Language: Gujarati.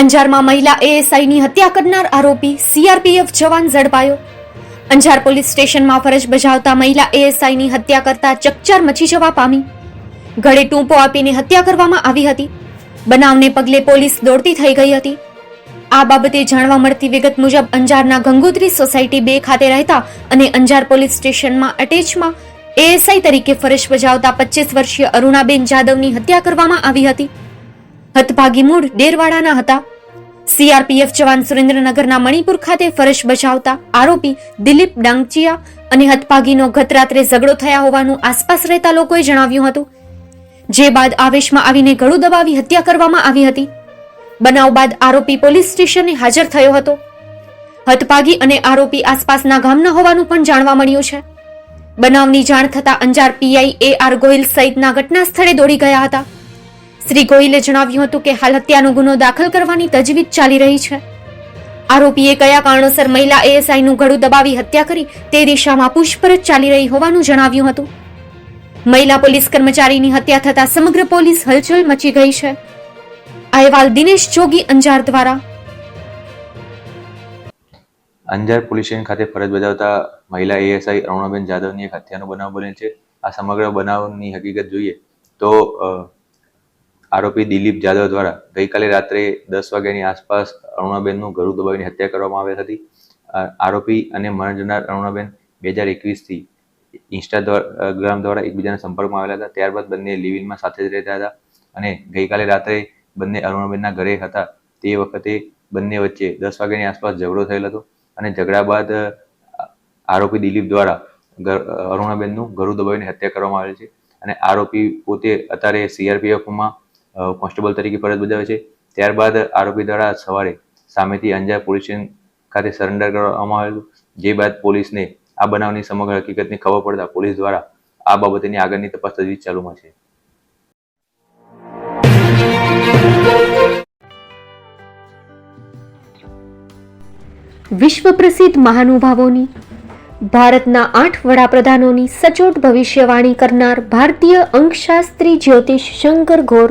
અંજારમાં મહિલા એએસઆઈની હત્યા કરનાર આરોપી સીઆરપીએફ જવાન ઝડપાયો. અંજાર પોલીસ સ્ટેશનમાં ફરજ બજાવતા મહિલા એએસઆઈની હત્યા કરતા ચકચાર મચી જવા પામી. ગળે ટૂંપો આપીને હત્યા કરવામાં આવી હતી. બનાવને પગલે પોલીસ દોડતી થઈ ગઈ હતી. આ બાબતે જાણવા મળતી વિગત મુજબ અંજારના ગંગોત્રી સોસાયટી બે ખાતે રહેતા અને અંજાર પોલીસ સ્ટેશનમાં અટેચમાં એએસઆઈ તરીકે ફરજ બજાવતા પચીસ વર્ષીય અરુણાબેન જાદવની હત્યા કરવામાં આવી હતી. હતભાગી મૂળ ડેરવાડાના હતા. સીઆરપીએફ જવાન સુરેન્દ્રનગરના મણિપુર ખાતે ફરજ બજાવતા આરોપી દિલીપ ડાંગચિયા અને હતભાગીનો ગત રાત્રે ઝઘડો થયા હોવાનું આસપાસ રહેતા લોકોએ જણાવ્યું હતું. જે બાદ આવેશમાં આવીને ગળું દબાવી હત્યા કરવામાં આવી હતી. બનાવ બાદ આરોપી પોલીસ સ્ટેશને હાજર થયો હતો. હતભાગી અને આરોપી આસપાસના ગામના હોવાનું પણ જાણવા મળ્યું છે. બનાવની જાણ થતાં Anjar PI A R Gohil સહિતના ઘટના સ્થળે દોડી ગયા હતા. શ્રી ગોહિલે જણાવ્યું હતું કે હાલ હત્યાનો ગુનો દાખલ કરવાની તજવીજ ચાલી રહી છે. આરોપીએ કયા કારણોસર મહિલા એએસઆઈનું ગળું દબાવી હત્યા કરી તે દિશામાં પૂછપરછ ચાલી રહી હોવાનું જણાવ્યું હતું. મહિલા પોલીસ કર્મચારીની હત્યા થતા સમગ્ર પોલીસ હલચલ મચી ગઈ છે. અહેવાલ દિનેશ જોગી અંજાર દ્વારા. અંજાર પોલીસ સ્ટેશન ખાતે ફરજ બજાવતા મહિલા એએસઆઈ અરુણાબેન જાદવની એક હત્યાનો બનાવ બનેલ છે. આ સમગ્ર બનાવની હકીકત જોઈએ તો આરોપી દિલીપ જાદવ દ્વારા ગઈકાલે રાત્રે દસ વાગ્યાની આસપાસ અરુણાબેનનું ગળું દબાવીને હત્યા કરવામાં આવી હતી. આરોપી અને મરણ જનાર અરુણાબેન બે હજાર એકવીસથી ઇન્સ્ટાગ્રામ દ્વારા એકબીજાના સંપર્કમાં આવેલા હતા. ત્યારબાદ બંને લિવિનમાં સાથે જ રહેતા હતા અને ગઈકાલે રાત્રે બંને અરુણાબેનના ઘરે હતા. તે વખતે બંને વચ્ચે દસ વાગ્યાની આસપાસ ઝઘડો થયેલ હતો અને ઝઘડા બાદ આરોપી દિલીપ દ્વારા અરુણાબેનનું ગળું દબાવીને હત્યા કરવામાં આવેલ છે. અને આરોપી પોતે અત્યારે સીઆરપીએફમાં કોન્સ્ટેબલ તરીકે ફરજ બજાવે છે. ત્યારબાદ આરોપી દ્વારા સવારે સામેથી અંજાર પોલીસ ખાતે સરેન્ડર કરવામાં આવેલું. જે બાદ પોલીસને આ બનાવની સમગ્ર હકીકતની ખબર પડતા પોલીસ દ્વારા આ બાબતેની આગળની તપાસ તજવીજ ચાલુમાં છે. વિશ્વ પ્રસિદ્ધ મહાનુભાવોની, ભારતના આઠ વડાપ્રધાનોની સચોટ ભવિષ્યવાણી કરનાર ભારતીય અંકશાસ્ત્રી જ્યોતિષ શંકર ઘોર